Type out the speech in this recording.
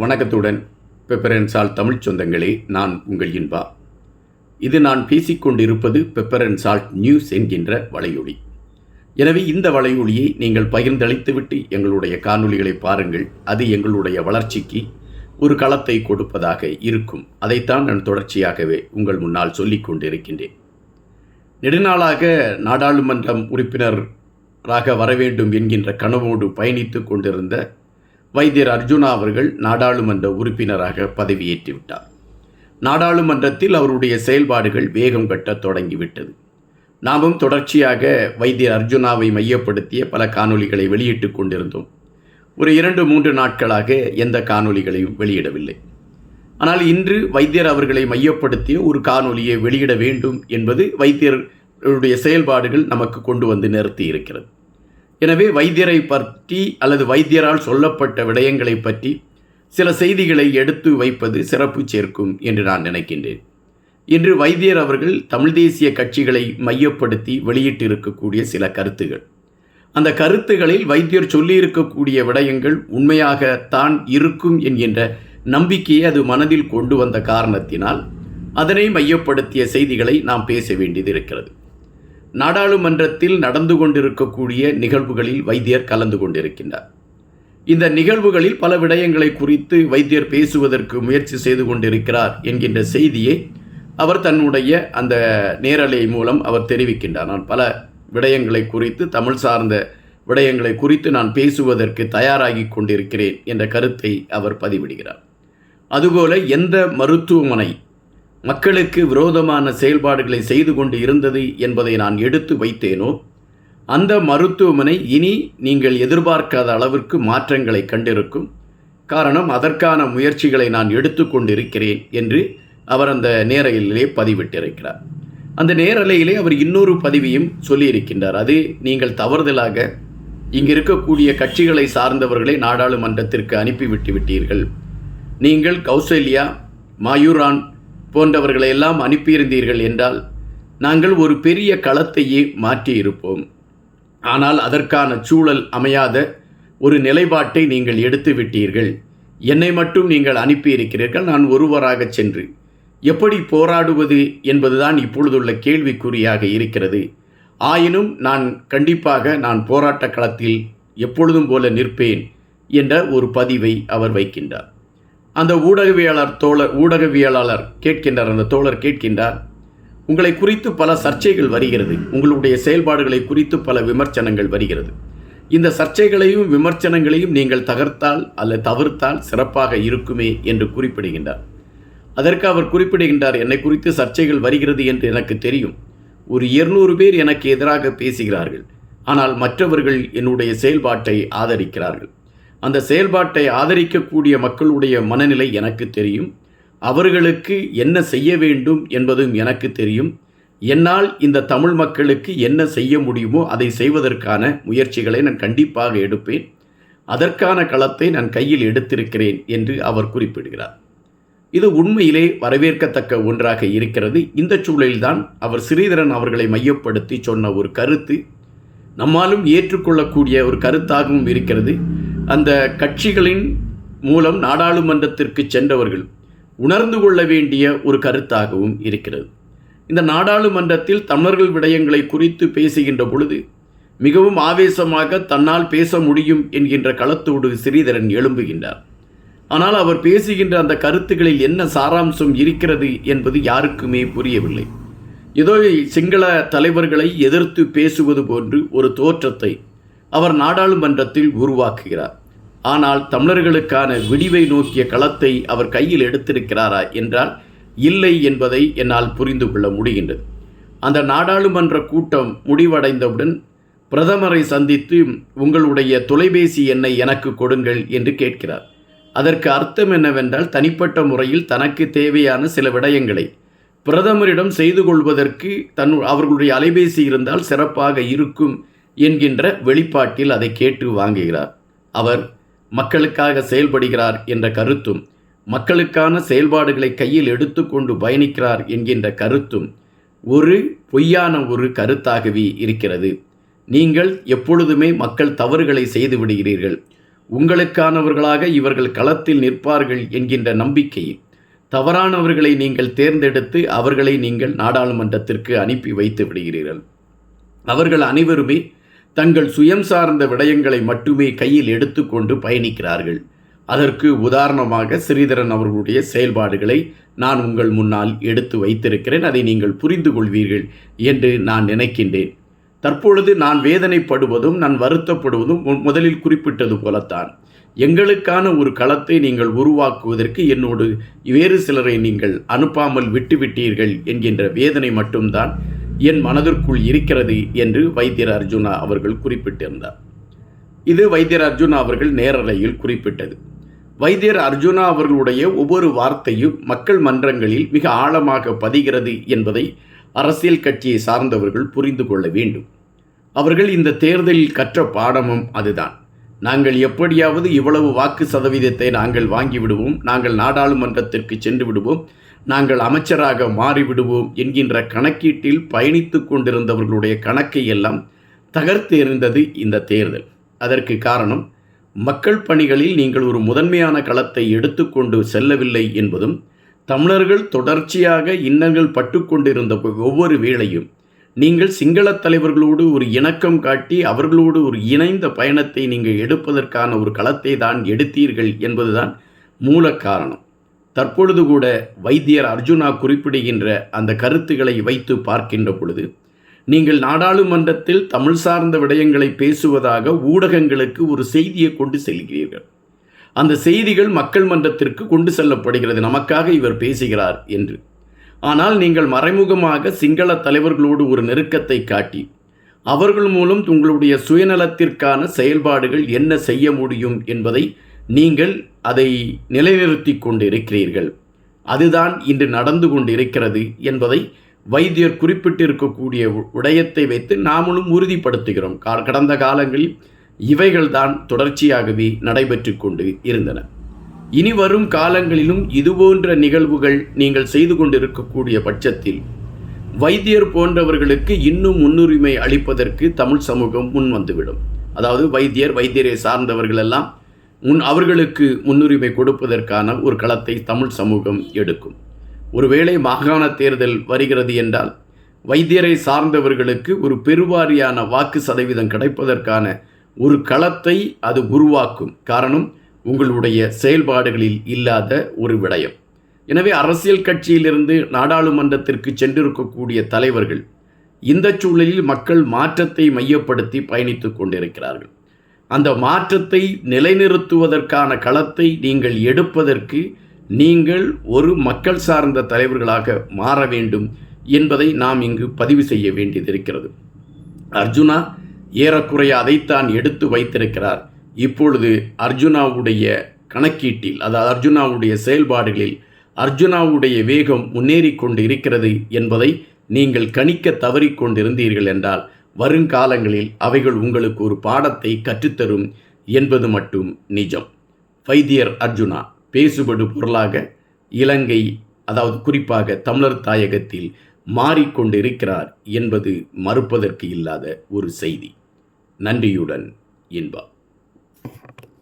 வணக்கத்துடன் பெப்பரன்சால் தமிழ்ச் சொந்தங்களே நான் உங்கள் இன்பா. இது நான் பேசிக்கொண்டிருப்பது பெப்பரன்சால்ட் நியூஸ் என்கின்ற வலையொலி. எனவே இந்த வலையொலியை நீங்கள் பகிர்ந்தளித்துவிட்டு எங்களுடைய காணொலிகளை பாருங்கள். அது எங்களுடைய வளர்ச்சிக்கு ஒரு களத்தை கொடுப்பதாக இருக்கும். அதைத்தான் நான் தொடர்ச்சியாகவே உங்கள் முன்னால் சொல்லிக் கொண்டிருக்கின்றேன். நெடுநாளாக நாடாளுமன்றம் உறுப்பினராக வர வேண்டும் என்கின்ற கனவோடு பயணித்து கொண்டிருந்த வைத்தியர் அர்ஜுனா அவர்கள் நாடாளுமன்ற உறுப்பினராக பதவியேற்றுவிட்டார். நாடாளுமன்றத்தில் அவருடைய செயல்பாடுகள் வேகம் கட்டத் தொடங்கிவிட்டது. நாமும் தொடர்ச்சியாக வைத்தியர் அர்ஜுனாவை மையப்படுத்திய பல காணொளிகளை வெளியிட்டுக் கொண்டிருந்தோம். ஒரு இரண்டு மூன்று நாட்களாக எந்த காணொளிகளையும் வெளியிடவில்லை. ஆனால் இன்று வைத்தியர் அவர்களை மையப்படுத்திய ஒரு காணொலியை வெளியிட வேண்டும் என்பது வைத்தியருடைய செயல்பாடுகள் நமக்கு கொண்டு வந்து நிறுத்தி இருக்கிறது எனவே வைத்தியரை பற்றி அல்லது வைத்தியரால் சொல்லப்பட்ட விடயங்களை பற்றி சில செய்திகளை எடுத்து வைப்பது சிறப்பு சேர்க்கும் என்று நான் நினைக்கின்றேன். இன்று வைத்தியர் அவர்கள் தமிழ் தேசிய கட்சிகளை மையப்படுத்தி வெளியிட்டிருக்கக்கூடிய சில கருத்துகள். அந்த கருத்துகளில் வைத்தியர் சொல்லியிருக்கக்கூடிய விடயங்கள் உண்மையாகத்தான் இருக்கும் என்கின்ற நம்பிக்கையை அது மனதில் கொண்டு வந்த காரணத்தினால் அதனை மையப்படுத்திய செய்திகளை நாம் பேச வேண்டியது இருக்கிறது. நாடாளுமன்றத்தில் நடந்து கொண்டிருக்கக்கூடிய நிகழ்வுகளில் வைத்தியர் கலந்து கொண்டிருக்கின்றார். இந்த நிகழ்வுகளில் பல விடயங்களை குறித்து வைத்தியர் பேசுவதற்கு முயற்சி செய்து கொண்டிருக்கிறார் என்கின்ற செய்தியை அவர் தன்னுடைய அந்த நேரலை மூலம் அவர் தெரிவிக்கின்றார். நான் பல விடயங்களை குறித்து தமிழ் சார்ந்த விடயங்களை குறித்து நான் பேசுவதற்கு தயாராகி கொண்டிருக்கிறேன் என்ற கருத்தை அவர் பதிவிடுகிறார். அதுபோல எந்த மருத்துவமனை மக்களுக்கு விரோதமான செயல்பாடுகளை செய்து கொண்டு இருந்தது என்பதை நான் எடுத்து வைத்தேனோ? அந்த மருத்துவமனை இனி நீங்கள் எதிர்பார்க்காத அளவிற்கு மாற்றங்களை கண்டிருக்கும். காரணம் அதற்கான முயற்சிகளை நான் எடுத்துக்கொண்டிருக்கிறேன் என்று அவர் அந்த நேரலையிலே பதிவிட்டிருக்கிறார். அந்த நேரலையிலே அவர் இன்னொரு பதிவையும் சொல்லியிருக்கின்றார். அது நீங்கள் தவறுதலாக இங்கு இருக்கக்கூடிய கட்சிகளை சார்ந்தவர்களை நாடாளுமன்றத்திற்கு அனுப்பிவிட்டு விட்டீர்கள். நீங்கள் கௌசல்யா மாயூரான் போன்றவர்களை எல்லாம் அனுப்பியிருந்தீர்கள் என்றால் நாங்கள் ஒரு பெரிய களத்தையே மாற்றியிருப்போம். ஆனால் அதற்கான சூழல் அமையாத ஒரு நிலைப்பாட்டை நீங்கள் எடுத்து விட்டீர்கள். என்னை மட்டும் நீங்கள் அனுப்பியிருக்கிறீர்கள் நான் ஒருவராக சென்று. எப்படி போராடுவது என்பதுதான் இப்பொழுதுள்ள கேள்விக்குறியாக இருக்கிறது. ஆயினும் நான் கண்டிப்பாக நான் போராட்ட களத்தில் எப்பொழுதும் போல நிற்பேன் என்ற ஒரு பதிவை அவர் வைக்கின்றார். அந்த ஊடகவியலாளர் தோழர் ஊடகவியலாளர் கேட்கின்றார் அந்த தோழர் கேட்கின்றார் உங்களை குறித்து பல சர்ச்சைகள் வருகிறது. உங்களுடைய செயல்பாடுகளை குறித்து பல விமர்சனங்கள் வருகிறது. இந்த சர்ச்சைகளையும் விமர்சனங்களையும் நீங்கள் தகர்த்தால் அல்லது தவிர்த்தால் சிறப்பாக இருக்குமே என்று குறிப்பிடுகின்றார். அதற்கு அவர் குறிப்பிடுகின்றார் என்னை குறித்து சர்ச்சைகள் வருகிறது என்று எனக்கு தெரியும். ஒரு இருநூறு பேர் எனக்கு எதிராக பேசுகிறார்கள். ஆனால் மற்றவர்கள் என்னுடைய செயல்பாட்டை ஆதரிக்கிறார்கள். அந்த செயல்பாட்டை ஆதரிக்கக்கூடிய மக்களுடைய மனநிலை எனக்கு தெரியும். அவர்களுக்கு என்ன செய்ய வேண்டும் என்பதும் எனக்கு தெரியும். என்னால் இந்த தமிழ் மக்களுக்கு என்ன செய்ய முடியுமோ அதை செய்வதற்கான முயற்சிகளை நான் கண்டிப்பாக எடுப்பேன். அதற்கான களத்தை நான் கையில் எடுத்திருக்கிறேன் என்று அவர் குறிப்பிடுகிறார். இது உண்மையிலே வரவேற்கத்தக்க ஒன்றாக இருக்கிறது. இந்த சூழலில்தான் அவர் ஸ்ரீதரன் அவர்களை மையப்படுத்தி சொன்ன ஒரு கருத்து. நம்மாலும் ஏற்றுக்கொள்ளக்கூடிய ஒரு கருத்தாகவும் இருக்கிறது. அந்த கட்சிகளின் மூலம் நாடாளுமன்றத்திற்கு சென்றவர்கள் உணர்ந்து கொள்ள வேண்டிய ஒரு கருத்தாகவும் இருக்கிறது. இந்த நாடாளுமன்றத்தில் தமிழர்கள் விடயங்களை குறித்து பேசுகின்ற பொழுது மிகவும் ஆவேசமாக தன்னால் பேச முடியும் என்கின்ற களத்தோடு ஸ்ரீதரன் எழும்புகின்றார். ஆனால் அவர் பேசுகின்ற அந்த கருத்துக்களில் என்ன சாராம்சம் இருக்கிறது என்பது யாருக்குமே புரியவில்லை. ஏதோ சிங்கள தலைவர்களை எதிர்த்து பேசுவது போன்று ஒரு தோற்றத்தை அவர் நாடாளுமன்றத்தில் உருவாக்குகிறார். ஆனால் தமிழர்களுக்கான விடிவை நோக்கிய களத்தை அவர் கையில் எடுத்திருக்கிறாரா என்றால் இல்லை என்பதை என்னால் புரிந்து கொள்ள முடிகின்றது. அந்த நாடாளுமன்ற கூட்டம் முடிவடைந்தவுடன் பிரதமரை சந்தித்து உங்களுடைய தொலைபேசி எண்ணை எனக்கு கொடுங்கள் என்று கேட்கிறார். அதற்கு அர்த்தம் என்னவென்றால் தனிப்பட்ட முறையில் தனக்கு தேவையான சில விடயங்களை பிரதமரிடம் செய்து கொள்வதற்கு தன் அவர்களுடைய அலைபேசி இருந்தால் சிறப்பாக இருக்கும் என்கின்ற வெளிப்பாட்டில் அதை கேட்டு வாங்குகிறார். அவர் மக்களுக்காக செயல்படுகிறார் என்ற கருத்தும் மக்களுக்கான செயல்பாடுகளை கையில் எடுத்துக்கொண்டு பயணிக்கிறார் என்கின்ற கருத்தும் ஒரு பொய்யான ஒரு கருத்தாகவே இருக்கிறது. நீங்கள் எப்பொழுதுமே மக்கள் தவறுகளை செய்து விடுகிறீர்கள். உங்களுக்கானவர்களாக இவர்கள் களத்தில் நிற்பார்கள் என்கின்ற நம்பிக்கையில் தவறானவர்களை நீங்கள் தேர்ந்தெடுத்து அவர்களை நீங்கள் நாடாளுமன்றத்திற்கு அனுப்பி வைத்து விடுகிறீர்கள். அவர்கள் அனைவருமே தங்கள் சுயம் சார்ந்த விடயங்களை மட்டுமே கையில் எடுத்துக்கொண்டு பயணிக்கிறார்கள். அதற்கு உதாரணமாக ஸ்ரீதரன் அவர்களுடைய செயல்பாடுகளை நான் உங்கள் முன்னால் எடுத்து வைத்திருக்கிறேன். அதை நீங்கள் புரிந்து கொள்வீர்கள் என்று நான் நினைக்கின்றேன். தற்பொழுது நான் வேதனைப்படுவதும் நான் வருத்தப்படுவதும் முதலில் குறிப்பிட்டது போலத்தான். எங்களுக்கான ஒரு களத்தை நீங்கள் உருவாக்குவதற்கு என்னோடு வேறு சிலரை நீங்கள் அனுப்பாமல் விட்டுவிட்டீர்கள் என்கின்ற வேதனை மட்டும்தான் என் மனதிற்குள் இருக்கிறது என்று வைத்தியர் அர்ஜுனா அவர்கள் குறிப்பிட்டிருந்தார். இது வைத்தியர் அர்ஜுனா அவர்கள் நேரலையில் குறிப்பிட்டது. வைத்தியர் அர்ஜுனா அவர்களுடைய ஒவ்வொரு வார்த்தையும் மக்கள் மன்றங்களில் மிக ஆழமாக பதிகிறது என்பதை அரசியல் கட்சியை சார்ந்தவர்கள் புரிந்து கொள்ள வேண்டும். அவர்கள் இந்த தேர்தலில் கற்ற பாடமும் அதுதான். நாங்கள் எப்படியாவது இவ்வளவு வாக்கு சதவீதத்தை நாங்கள் வாங்கிவிடுவோம் நாங்கள் நாடாளுமன்றத்திற்கு சென்று விடுவோம் நாங்கள் அமைச்சராக மாறிவிடுவோம் என்கின்ற கணக்கீட்டில் பயணித்து கொண்டிருந்தவர்களுடைய கணக்கை எல்லாம் தகர்த்தெறிந்தது இந்த தேர்தல். அதற்கு காரணம் மக்கள் பணிகளில் நீங்கள் ஒரு முதன்மையான களத்தை எடுத்துக்கொண்டு செல்லவில்லை என்பதும் தமிழர்கள் தொடர்ச்சியாக இன்னல்கள் பட்டுக்கொண்டிருந்த ஒவ்வொரு வேளையும் நீங்கள் சிங்கள தலைவர்களோடு ஒரு இணக்கம் காட்டி அவர்களோடு ஒரு இணைந்த பயணத்தை நீங்கள் எடுப்பதற்கான ஒரு களத்தை தான் எடுத்தீர்கள் என்பதுதான் மூல காரணம். தற்பொழுது கூட வைத்தியர் அர்ஜுனா குறிப்பிடுகின்ற அந்த கருத்துக்களை வைத்து பார்க்கின்ற பொழுது நீங்கள் நாடாளுமன்றத்தில் தமிழ் சார்ந்த விடயங்களை பேசுவதாக ஊடகங்களுக்கு ஒரு செய்தியை கொண்டு செல்கிறீர்கள். அந்த செய்திகள் மக்கள் மன்றத்திற்கு கொண்டு செல்லப்படுகிறது. நமக்காக இவர் பேசுகிறார் என்று. ஆனால் நீங்கள் மறைமுகமாக சிங்கள தலைவர்களோடு ஒரு நெருக்கத்தை காட்டி அவர்கள் மூலம் உங்களுடைய சுயநலத்திற்கான செயல்பாடுகள் என்ன செய்ய முடியும் என்பதை நீங்கள் அதை நிலைநிறுத்தி கொண்டு இருக்கிறீர்கள் அதுதான் இன்று நடந்து கொண்டிருக்கிறது என்பதை வைத்தியர் குறிப்பிட்டிருக்கக்கூடிய விடயத்தை வைத்து நாமளும் உறுதிப்படுத்துகிறோம். கடந்த காலங்களில் இவைகள்தான் தொடர்ச்சியாகவே நடைபெற்று கொண்டு இருந்தன. இனி வரும் காலங்களிலும் இதுபோன்ற நிகழ்வுகள் நீங்கள் செய்து கொண்டிருக்கக்கூடிய பட்சத்தில் வைத்தியர் போன்றவர்களுக்கு இன்னும் முன்னுரிமை அளிப்பதற்கு தமிழ் சமூகம் முன் வந்துவிடும் அதாவது வைத்தியர் வைத்தியரை சார்ந்தவர்கள் எல்லாம் முன் அவர்களுக்கு முன்னுரிமை கொடுப்பதற்கான ஒரு களத்தை தமிழ் சமூகம் எடுக்கும். ஒருவேளை மாகாண தேர்தல் வருகிறது என்றால் வைத்தியரை சார்ந்தவர்களுக்கு ஒரு பெருவாரியான வாக்கு சதவீதம் கிடைப்பதற்கான ஒரு களத்தை அது உருவாக்கும். காரணம் உங்களுடைய செயல்பாடுகளில் இல்லாத ஒரு விடயம். எனவே அரசியல் கட்சியிலிருந்து நாடாளுமன்றத்திற்கு சென்றிருக்கக்கூடிய தலைவர்கள் இந்த சூழலில் மக்கள் மாற்றத்தை மையப்படுத்தி பயணித்து கொண்டிருக்கிறார்கள். அந்த மாற்றத்தை நிலைநிறுத்துவதற்கான களத்தை நீங்கள் எடுப்பதற்கு நீங்கள் ஒரு மக்கள் சார்ந்த தலைவர்களாக மாற வேண்டும் என்பதை நாம் இங்கு பதிவு செய்ய வேண்டியதிருக்கிறது அர்ஜுனா ஏறக்குறைய அதைத்தான் எடுத்து வைத்திருக்கிறார். இப்பொழுது அர்ஜுனாவுடைய கணக்கீட்டில் அதாவது அர்ஜுனாவுடைய செயல்பாடுகளில் அர்ஜுனாவுடைய வேகம் முன்னேறி கொண்டு இருக்கிறது என்பதை நீங்கள் கணிக்க தவறிக்கொண்டிருந்தீர்கள் என்றால் வருங்காலங்களில் அவைகள் உங்களுக்கு ஒரு பாடத்தை கற்றுத்தரும் என்பது மட்டும் நிஜம். வைத்தியர் அர்ஜுனா பேசுபடு பொருளாக இலங்கை அதாவது குறிப்பாக தமிழர் தாயகத்தில் மாறிக்கொண்டிருக்கிறார் என்பது மறுப்பதற்கு இல்லாத ஒரு செய்தி. நன்றியுடன் இன்பா